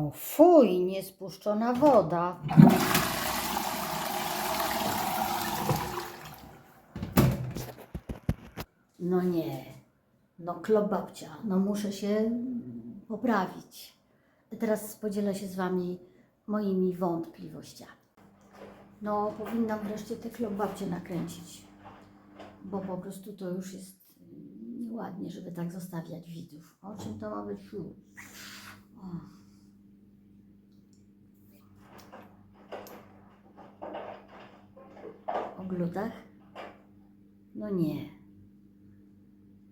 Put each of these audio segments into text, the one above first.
O fuj, niespuszczona woda. No nie. No klobabcia, no muszę się poprawić. Teraz podzielę się z Wami moimi wątpliwościami. No, powinnam wreszcie te klobabcie nakręcić, bo po prostu to już jest nieładnie, żeby tak zostawiać widzów. O czym to ma być? O. O glutach? No nie.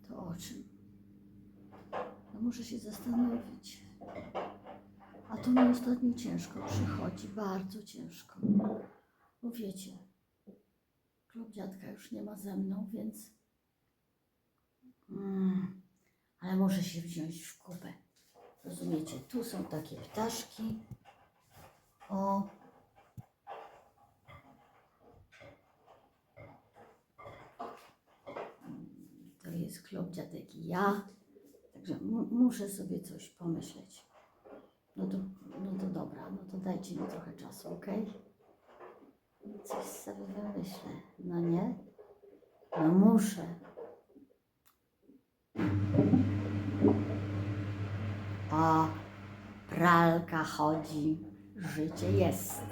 To o czym? No muszę się zastanowić. A to mi ostatnio ciężko przychodzi, bardzo ciężko. Bo wiecie, klub dziadka już nie ma ze mną, więc. Mm, ale muszę się wziąć w kupę. Rozumiecie, tu są takie ptaszki. O. To jest klub dziadek i ja. Także mu- muszę sobie coś pomyśleć. No to, no to dobra, no to dajcie mi trochę czasu, ok? Coś sobie wymyślę. No nie? No muszę. O, pralka chodzi, życie jest.